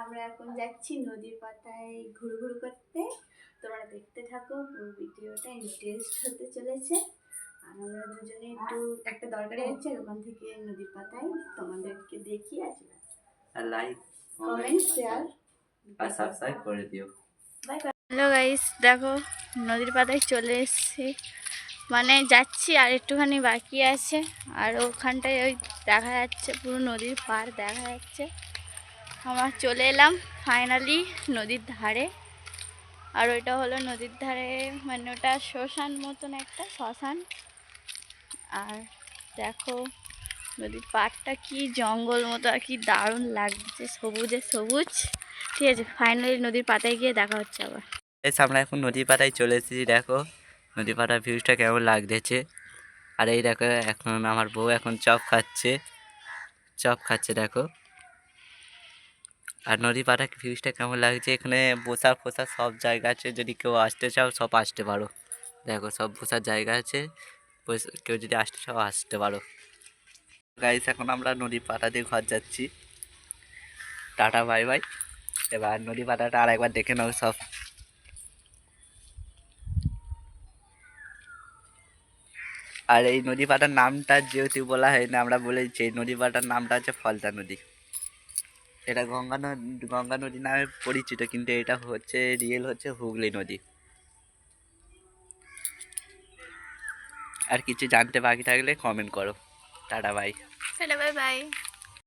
আমরা এখন যাচ্ছি নদীর পাতায় ঘুরু ঘুরু করতে। তোমরা দেখতে থাকো পুরো ভিডিওটা ইন্টারেস্ট হতে চলেছে। আর আমরা দুজনে একটু একটা দরকারি আছে ওখান থেকে নদীর পাতায় তোমাদেরকে দেখি আর আসি। আর লাইক কমেন্ট শেয়ার আর সাবস্ক্রাইব করে দিও। বাই হ্যালো গাইস দেখো নদীর পাতায় চলে এসেছি। মানে যাচ্ছি আর একটুখানি বাকি আছে। আর ওখানটায় ওই দেখা যাচ্ছে পুরো নদীর পার দেখা যাচ্ছে। আমার চলে এলাম ফাইনালি নদীর ধারে। আর ওইটা হলো নদীর ধারে মানে ওটা শ্মশান মতন একটা শ্মশান। আর দেখো নদীর পাড়টা কি জঙ্গল মতো আর কি দারুণ লাগছে, সবুজে সবুজ। ঠিক আছে ফাইনালি নদীর পাতায় গিয়ে দেখা হচ্ছে আবার। আমরা এখন নদীর পাড়ায় চলে এসেছি, দেখো নদী পাড়ার ভিউজটা কেমন লাগতেছে আর এই দেখো এখন আমার বউ এখন চপ খাচ্ছে চপ খাচ্ছে, দেখো। আর নদী পাড়ার ভিউজটা কেমন লাগছে? এখানে বসার ফোসার সব জায়গা আছে। যদি কেউ আসতে চাও, সব আসতে পারো। দেখো, সব বসার জায়গা আছে। কেউ যদি আসতে চাও, আসতে পারো। গাইস এখন আমরা নদী দিয়ে ঘর যাচ্ছি। টাটা বাই বাই এবার নদী আর একবার দেখে নাও সব। আর এই নদী পাটার নামটা যেহেতু বলা হয় না আমরা বলেছি, এই নদী পাটার নামটা হচ্ছে ফলতা নদী। এটা গঙ্গা নদী গঙ্গা নদী নামে পরিচিত, কিন্তু এটা হচ্ছে রিয়েল হচ্ছে হুগলি নদী। আর কিছু জানতে বাকি থাকলে কমেন্ট করো। Tata bye bye bye